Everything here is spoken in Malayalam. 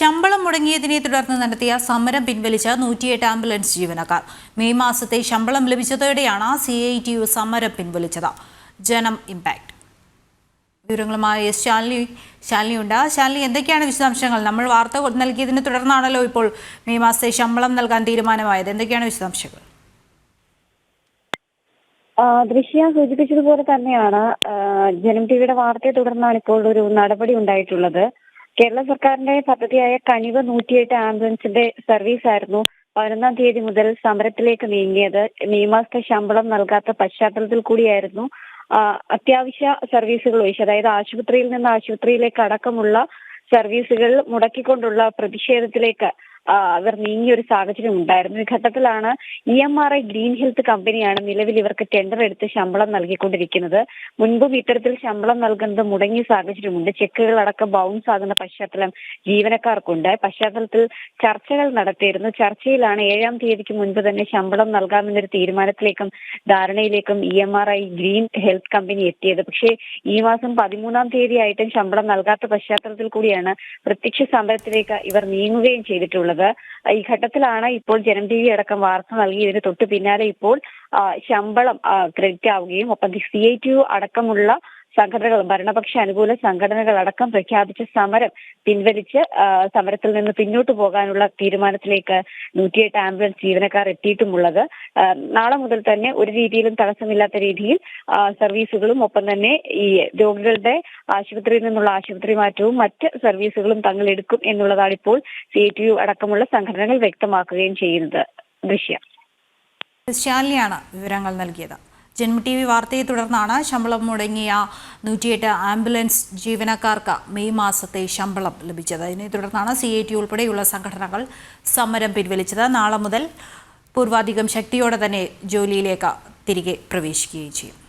ശമ്പളം മുടങ്ങിയതിനെ തുടർന്ന് നടത്തിയ സമരം പിൻവലിച്ച നൂറ്റിയെട്ട് ആംബുലൻസ് ജീവനക്കാർ. മെയ് മാസത്തെ ശമ്പളം ലഭിച്ചതോടെയാണ് സി ഐ ടി യു സമരം പിൻവലിച്ചത്. ജനം ഇമ്പാക്ട്. വിവരങ്ങളുമായി എസ് ശാലിനി ഉണ്ട് ശാലിനി എന്തൊക്കെയാണ് വിശദാംശങ്ങൾ? നമ്മൾ വാർത്ത നൽകിയതിനെ തുടർന്നാണല്ലോ ഇപ്പോൾ മെയ് മാസത്തെ ശമ്പളം നൽകാൻ തീരുമാനമായത്. എന്തൊക്കെയാണ് വിശദാംശങ്ങൾ? ദൃശ്യ സൂചിപ്പിച്ചതുപോലെ തന്നെയാണ്. ജനം ടിവിയുടെ വാർത്തയെ തുടർന്നാണ് ഇപ്പോൾ ഒരു നടപടി ഉണ്ടായിട്ടുള്ളത്. കേരള സർക്കാരിന്റെ പദ്ധതിയായ കനിവ് നൂറ്റിയെട്ട് ആംബുലൻസിന്റെ സർവീസ് ആയിരുന്നു പതിനൊന്നാം തീയതി മുതൽ സമരത്തിലേക്ക് നീങ്ങിയത്. മെയ് ശമ്പളം നൽകാത്ത പശ്ചാത്തലത്തിൽ കൂടിയായിരുന്നു അത്യാവശ്യ സർവീസുകൾ ഒഴിച്ച് അതായത് ആശുപത്രിയിൽ നിന്ന് ആശുപത്രിയിലേക്ക് അടക്കമുള്ള സർവീസുകൾ മുടക്കിക്കൊണ്ടുള്ള പ്രതിഷേധത്തിലേക്ക് അവർ നീങ്ങിയ ഒരു സാഹചര്യം ഉണ്ടായിരുന്നു. ഈ ഘട്ടത്തിലാണ് E M R I green health കമ്പനിയാണ് നിലവിൽ ഇവർക്ക് ടെൻഡർ എടുത്ത് ശമ്പളം നൽകിക്കൊണ്ടിരിക്കുന്നത്. മുൻപും ഇത്തരത്തിൽ ശമ്പളം നൽകുന്നത് മുടങ്ങിയ സാഹചര്യമുണ്ട്. ചെക്കുകൾ അടക്കം ബൗൺസ് ആകുന്ന പശ്ചാത്തലം ജീവനക്കാർക്കുണ്ട്. പശ്ചാത്തലത്തിൽ ചർച്ചകൾ നടത്തിയിരുന്നു. ചർച്ചയിലാണ് ഏഴാം തീയതിക്ക് മുൻപ് തന്നെ ശമ്പളം നൽകാമെന്നൊരു തീരുമാനത്തിലേക്കും ധാരണയിലേക്കും E M R I green health company എത്തിയത്. പക്ഷേ ഈ മാസം പതിമൂന്നാം തീയതി ആയിട്ടും ശമ്പളം നൽകാത്ത പശ്ചാത്തലത്തിൽ കൂടിയാണ് പ്രത്യക്ഷ സമരത്തിലേക്ക് ഇവർ നീങ്ങുകയും ചെയ്തിട്ടുള്ളത്. ഈ ഘട്ടത്തിലാണ് ഇപ്പോൾ ജനം ടി വി അടക്കം വാർത്ത നൽകി. ഇതിന് തൊട്ട് പിന്നാലെ ഇപ്പോൾ ശമ്പളം ക്രെഡിറ്റ് ആവുകയും ഒപ്പം സി ഐ ടി യു അടക്കമുള്ള സംഘടനകൾ ഭരണപക്ഷ അനുകൂല സംഘടനകൾ അടക്കം പ്രഖ്യാപിച്ച സമരം പിൻവലിച്ച് സമരത്തിൽ നിന്ന് പിന്നോട്ട് പോകാനുള്ള തീരുമാനത്തിലേക്ക് നൂറ്റിയെട്ട് ആംബുലൻസ് ജീവനക്കാർ എത്തിയിട്ടുമുള്ളത്. നാളെ മുതൽ തന്നെ ഒരു രീതിയിലും തടസ്സമില്ലാത്ത രീതിയിൽ സർവീസുകളും ഒപ്പം തന്നെ ഈ രോഗികളുടെ ആശുപത്രിയിൽ നിന്നുള്ള ആശുപത്രി മാറ്റവും മറ്റ് സർവീസുകളും തങ്ങൾ എടുക്കും എന്നുള്ളതാണ് ഇപ്പോൾ സി ടി യു അടക്കമുള്ള സംഘടനകൾ വ്യക്തമാക്കുകയും ചെയ്യുന്നത്. ദൃശ്യ. ശാലിയാണ് വിവരങ്ങൾ നൽകിയത്. ജന്മ ടി വി വാർത്തയെ തുടർന്നാണ് ശമ്പളം മുടങ്ങിയ നൂറ്റിയെട്ട് ആംബുലൻസ് ജീവനക്കാർക്ക് മെയ് മാസത്തെ ശമ്പളം ലഭിച്ചത്. ഇതിനെ തുടർന്നാണ് സി ഐ ടി ഉൾപ്പെടെയുള്ള സംഘടനകൾ സമരം പിൻവലിച്ചത്. നാളെ മുതൽ പൂർവാധികം ശക്തിയോടെ തന്നെ ജോലിയിലേക്ക് തിരികെ പ്രവേശിക്കുകയും ചെയ്യും.